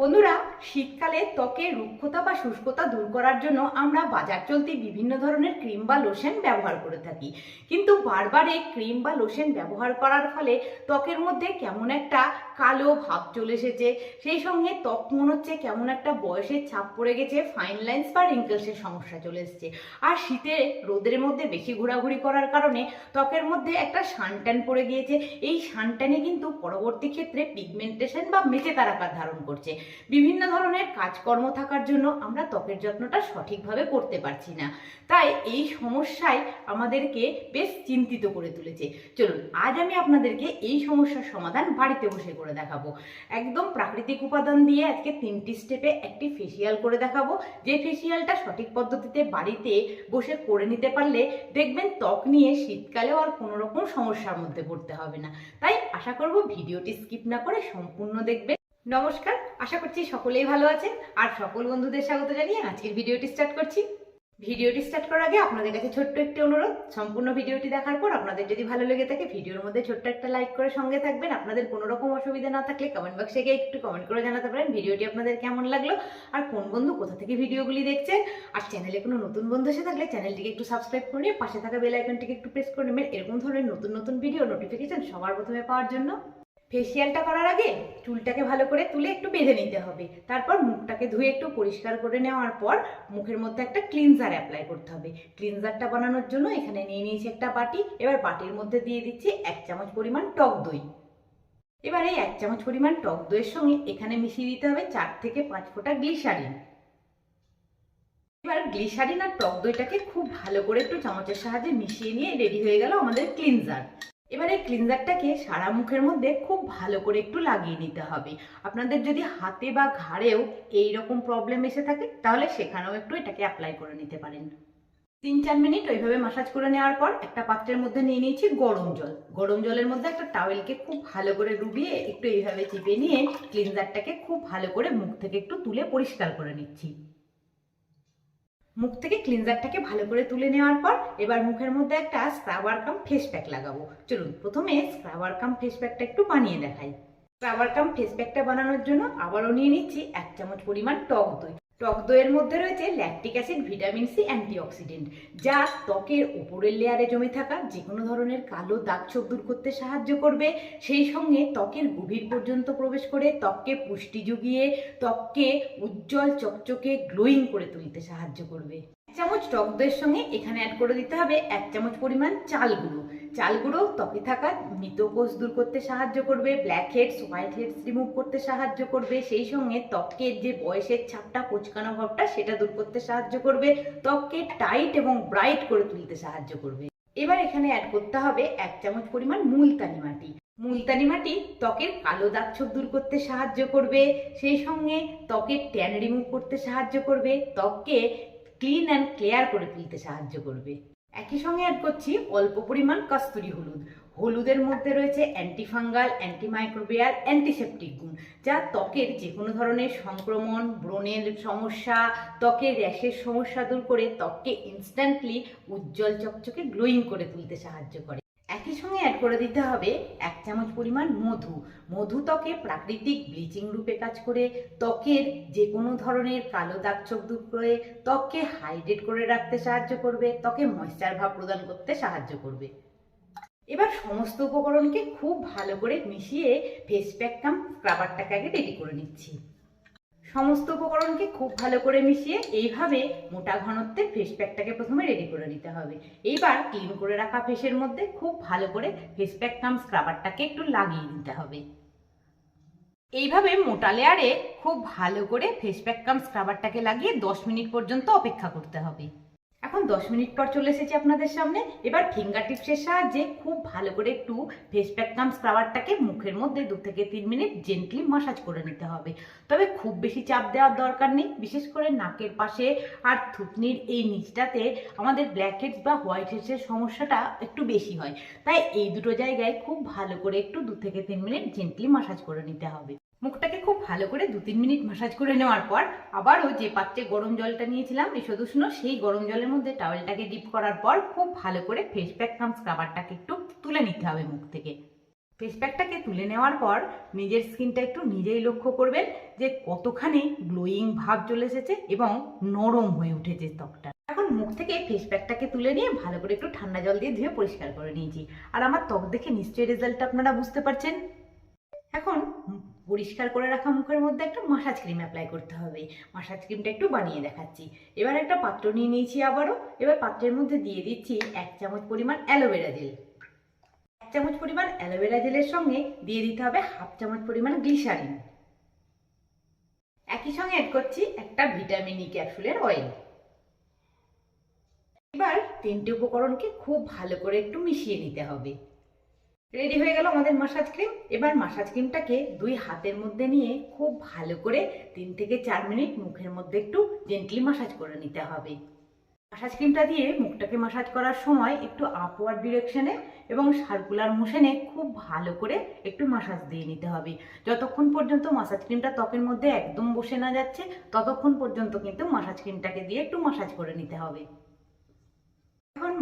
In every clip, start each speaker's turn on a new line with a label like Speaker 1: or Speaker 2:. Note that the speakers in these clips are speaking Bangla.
Speaker 1: বন্ধুরা, শীতকালে ত্বকের রুক্ষতা বা শুষ্কতা দূর করার জন্য আমরা বাজার চলতি বিভিন্ন ধরনের ক্রিম বা লোশন ব্যবহার করে থাকি। কিন্তু বারবার এই ক্রিম বা লোশন ব্যবহার করার ফলে ত্বকের মধ্যে কেমন একটা কালো ভাব চলে এসেছে, সেই সঙ্গে ত্বক মনে হচ্ছে কেমন একটা বয়সের ছাপ পড়ে গেছে ফাইন লাইন্স বা রিঙ্কেলসের সমস্যা চলে এসেছে। আর শীতে রোদের মধ্যে বেশি ঘোরাঘুরি করার কারণে ত্বকের মধ্যে একটা সানট্যান পড়ে গিয়েছে। এই সানট্যানে কিন্তু পরবর্তী ক্ষেত্রে পিগমেন্টেশন বা মেচে তার আকার ধারণ করছে। বিভিন্ন ধরনের কাজকর্ম থাকার জন্য আমরা ত্বকের যত্নটা সঠিকভাবে করতে পারছি না। তাই এই সমস্যায় আমাদেরকে বেশ চিন্তিত করে তুলেছে। চলুন, আজ আমি আপনাদেরকে এই সমস্যার সমাধান বাড়িতে বসে করে দেখাবো। একদম প্রাকৃতিক উপাদান দিয়ে আজকে তিনটি স্টেপে একটি ফেসিয়াল করে দেখাবো। যে ফেসিয়ালটা সঠিক পদ্ধতিতে বাড়িতে বসে করে নিতে পারলে দেখবেন ত্বক নিয়ে শীতকালেও আর কোনো রকম সমস্যার মধ্যে পড়তে হবে না। তাই আশা করব ভিডিওটি স্কিপ না করে সম্পূর্ণ দেখবেন। নমস্কার আশা করছি সকলেই ভালো আছেন। আর সকল বন্ধুদের স্বাগত জানিয়ে আজকের ভিডিওটি স্টার্ট করছি। ভিডিওটি স্টার্ট করার আগে আপনাদের কাছে ছোট্ট একটি অনুরোধ। সম্পূর্ণ ভিডিওটি দেখার পর আপনাদের যদি ভালো লেগে থাকে, ভিডিওর মধ্যে ছোট্ট একটা লাইক করে সঙ্গে থাকবেন। আপনাদের কোনো রকম অসুবিধা না থাকলে কমেন্ট বক্সে গিয়ে একটু কমেন্ট করে জানাতে পারেন ভিডিওটি আপনাদের কেমন লাগল আর কোন বন্ধু কোথা থেকে ভিডিওগুলি দেখছেন। আর চ্যানেলে কোনো নতুন বন্ধু এসে থাকলে চ্যানেলটিকে একটু সাবস্ক্রাইব করে নিয়ে পাশে থাকা বেল আইকনটিকে একটু প্রেস করে নেবেন। এরকম ধরনের নতুন নতুন ভিডিও নোটিফিকেশন সবার প্রথমে পাওয়ার জন্য। ফেসিয়ালটা করার আগে চুলটাকে ভালো করে তুলে একটু বেঁধে নিতে হবে। তারপর মুখটাকে ধুয়ে একটু পরিষ্কার করে নেওয়ার পর মুখের মধ্যে একটা ক্লিনজার অ্যাপ্লাই করতে হবে। ক্লিনজারটা বানানোর জন্য এখানে নিয়ে নিয়েছি একটা বাটি। এবার বাটির মধ্যে দিয়ে দিচ্ছি এক চামচ পরিমাণ টক দই। এবার এই এক চামচ পরিমাণ টক দইয়ের সঙ্গে এখানে মিশিয়ে দিতে হবে চার থেকে পাঁচ ফোঁটা গ্লিসারিন এবার গ্লিসারিন আর টক দইটাকে খুব ভালো করে একটু চামচের সাহায্যে মিশিয়ে নিয়ে রেডি হয়ে গেল আমাদের ক্লিনজার এবারে ক্লিনজারটাকে সারা মুখের মধ্যে খুব ভালো করে একটু লাগিয়ে নিতে হবে। আপনাদের যদি হাতে বা ঘাড়েও এই রকম প্রবলেম এসে থাকে, তাহলে সেখানেও একটু এটাকে অ্যাপ্লাই করে নিতে পারেন। তিন চার মিনিট ওইভাবে মাসাজ করে নেওয়ার পর একটা পাত্রের মধ্যে নিয়ে নিয়েছি গরম জল। গরম জলের মধ্যে একটা টাওয়েলকে খুব ভালো করে ডুবিয়ে একটু এইভাবে চিপে নিয়ে ক্লিনজারটাকে খুব ভালো করে মুখ থেকে একটু তুলে পরিষ্কার করে নিচ্ছি। মুখ থেকে ক্লিনজারটাকে ভালো করে তুলে নেওয়ার পর এবার মুখের মধ্যে একটা স্ক্রাবার কাম ফেস প্যাক লাগাবো। চলুন, প্রথমে স্ক্রাবার কাম ফেস প্যাকটা একটু বানিয়ে দেখাই। স্ক্রাবার কাম ফেস প্যাকটা বানানোর জন্য আবারও নিয়ে নিচ্ছি এক চামচ পরিমাণ টক দই। টক দইয়ের মধ্যে রয়েছে lactic acid vitamin C antioxidant যা ত্বকের উপরের লেয়ারে জমে থাকা যে কোনো ধরনের কালো দাগ ছোপ দূর করতে সাহায্য করবে। সেই সঙ্গে ত্বকের গভীর পর্যন্ত প্রবেশ করে ত্বককে পুষ্টি জুগিয়ে ত্বককে উজ্জ্বল চকচকে গ্লোয়িং করে তুলতে সাহায্য করবে। চামচ টক দইয়ের সঙ্গে এখানে অ্যাড করে দিতে হবে এক চামচ পরিমাণ চাল গুঁড়ো। চাল গুঁড়ো ত্বকে থাকা মৃত কোষ দূর করতে সাহায্য করবে blackheads whiteheads remove করতে সাহায্য করবে, সেই সঙ্গে ত্বকের যে বয়সের ছাপটা, কোচকানো ভাবটা, সেটা দূর করতে সাহায্য করবে, ত্বককে টাইট এবং ব্রাইট করে তুলতে সাহায্য করবে। এবার এখানে অ্যাড করতে হবে এক চামচ পরিমাণ মুলতানি মাটি। মুলতানি মাটি ত্বকের কালো দাগ ছোপ দূর করতে সাহায্য করবে, সেই সঙ্গে ত্বকের ট্যান রিমুভ করতে সাহায্য করবে, ত্বককে ক্লিন অ্যান্ড ক্লিয়ার করে তুলতে সাহায্য করবে। একই সঙ্গে অ্যাড করছি অল্প পরিমাণ কস্তুরি হলুদ। হলুদের মধ্যে রয়েছে অ্যান্টিফাঙ্গাল অ্যান্টিমাইক্রোবিয়াল অ্যান্টিসেপটিক গুণ, যা ত্বকের যে কোনো ধরনের সংক্রমণ, ব্রণের সমস্যা, ত্বকের র্যাশের সমস্যা দূর করে ত্বককে ইনস্ট্যান্টলি উজ্জ্বল চকচকে গ্লোয়িং করে তুলতে সাহায্য করে। একই সঙ্গে করে দিতে হবে এক চামচ পরিমাণ মধু। মধু ত্বকে প্রাকৃতিক ব্লিচিং রূপে কাজ করে। ত্বকের যে কোনো ধরনের কালো দাগ ছোপ দূর করে ত্বককে হাইড্রেট করে রাখতে সাহায্য করবে, ত্বকে ময়েশ্চার ভাব প্রদান করতে সাহায্য করবে। এবার সমস্ত উপকরণকে খুব ভালো করে মিশিয়ে ফেস প্যাক কাম স্ক্রাবারটাকে আগে রেডি করে নিচ্ছি। সমস্ত উপকরণকে খুব ভালো করে মিশিয়ে এইভাবে মোটা ঘনত্বের ফেস প্যাকটাকে প্রথমে রেডি করে নিতে হবে। এইবার ক্লিন করে রাখা ফেসের মধ্যে খুব ভালো করে ফেস প্যাক কাম স্ক্রাবারটাকে একটু লাগিয়ে নিতে হবে। এইভাবে মোটা লেয়ারে খুব ভালো করে ফেস প্যাক কাম স্ক্রাবারটাকে লাগিয়ে দশ মিনিট পর্যন্ত অপেক্ষা করতে হবে। এখন দশ মিনিট পর চলে এসেছি আপনাদের সামনে। এবার ফিঙ্গার টিপসের সাহায্যে খুব ভালো করে একটু ফেস প্যাক কাম স্ক্রাবারটাকে মুখের মধ্যে দু থেকে তিন মিনিট জেন্টলি মাসাজ করে নিতে হবে। তবে খুব বেশি চাপ দেওয়ার দরকার নেই, বিশেষ করে নাকের পাশে আর থুতনির এই নিচটাতে আমাদের ব্ল্যাক হেডস বা হোয়াইট হেডসের সমস্যাটা একটু বেশি হয়। তাই এই দুটো জায়গায় খুব ভালো করে একটু দু থেকে তিন মিনিট জেন্টলি মাসাজ করে নিতে হবে। মুখটাকে খুব ভালো করে দু তিন মিনিট মাসাজ করে নেওয়ার পর আবারও যে পাত্রে গরম জলটা নিয়েছিলাম উষ্ণ সেই গরম জলের মধ্যে টাওয়েলটাকে ডিপ করার পর খুব ভালো করে ফেস প্যাক কাম স্ক্রাবারটাকে একটু তুলে নিতে হবে মুখ থেকে। ফেস প্যাকটাকে তুলে নেওয়ার পর নিজের স্কিনটা একটু নিজেই লক্ষ্য করবেন যে কতখানি গ্লোয়িং ভাব চলে এসেছে এবং নরম হয়ে উঠেছে ত্বকটা। এখন মুখ থেকে ফেস প্যাকটাকে তুলে নিয়ে ভালো করে একটু ঠান্ডা জল দিয়ে ধুয়ে পরিষ্কার করে নিয়েছি। আর আমার ত্বক দেখে নিশ্চয়ই রেজাল্টটা আপনারা বুঝতে পারছেন। এখন পরিষ্কার করে রাখা মুখের মধ্যে একটা মাসাজ ক্রিম অ্যাপ্লাই করতে হবে। মাসাজ ক্রিমটা একটু বানিয়ে দেখাচ্ছি। এবার একটা পাত্র নিয়ে নিয়েছি আবারও। এবার পাত্রের মধ্যে দিয়ে দিচ্ছি এক চামচ পরিমাণ অ্যালোভেরা জেল। এক চামচ পরিমাণ অ্যালোভেরা জেলের সঙ্গে দিয়ে দিতে হবে হাফ চামচ পরিমাণ গ্লিসারিন। একই সঙ্গে অ্যাড করছি একটা ভিটামিন ই ক্যাপসুলের অয়েল এবার তিনটে উপকরণকে খুব ভালো করে একটু মিশিয়ে নিতে হবে। রেডি হয়ে গেল আমাদের মাসাজ ক্রিম এবার মাসাজ ক্রিমটাকে দুই হাতের মধ্যে নিয়ে খুব ভালো করে তিন থেকে চার মিনিট মুখের মধ্যে একটু জেন্টলি মাসাজ করে নিতে হবে। মাসাজ ক্রিমটা দিয়ে মুখটাকে মাসাজ করার সময় একটু আপওয়ার্ড ডিরেকশনে এবং সার্কুলার মোশনে খুব ভালো করে একটু মাসাজ দিয়ে নিতে হবে। যতক্ষণ পর্যন্ত মাসাজ ক্রিমটা ত্বকের মধ্যে একদম বসে না যাচ্ছে, ততক্ষণ পর্যন্ত কিন্তু মাসাজ ক্রিমটাকে দিয়ে একটু মাসাজ করে নিতে হবে।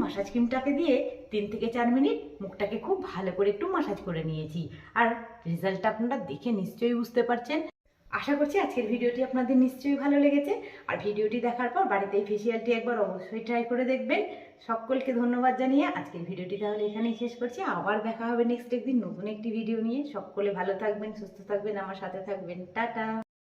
Speaker 1: মাসাজ ক্রিমটাকে দিয়ে তিন থেকে চার মিনিট মুখটাকে খুব ভালো করে একটু মাসাজ করে নিয়েছি। আর রেজাল্টটা আপনারা দেখে নিশ্চয়ই বুঝতে পারছেন। আশা করছি আজকের ভিডিওটি আপনাদের নিশ্চয়ই ভালো লেগেছে। আর ভিডিওটি দেখার পর বাড়িতে এই ফেসিয়ালটি একবার অবশ্যই ট্রাই করে দেখবেন। সকলকে ধন্যবাদ জানিয়ে আজকের ভিডিওটি তাহলে এখানেই শেষ করছি। আবার দেখা হবে নেক্সট একদিন নতুন একটি ভিডিও নিয়ে। সকলে ভালো থাকবেন, সুস্থ থাকবেন, আমার সাথে থাকবেন। টাটা!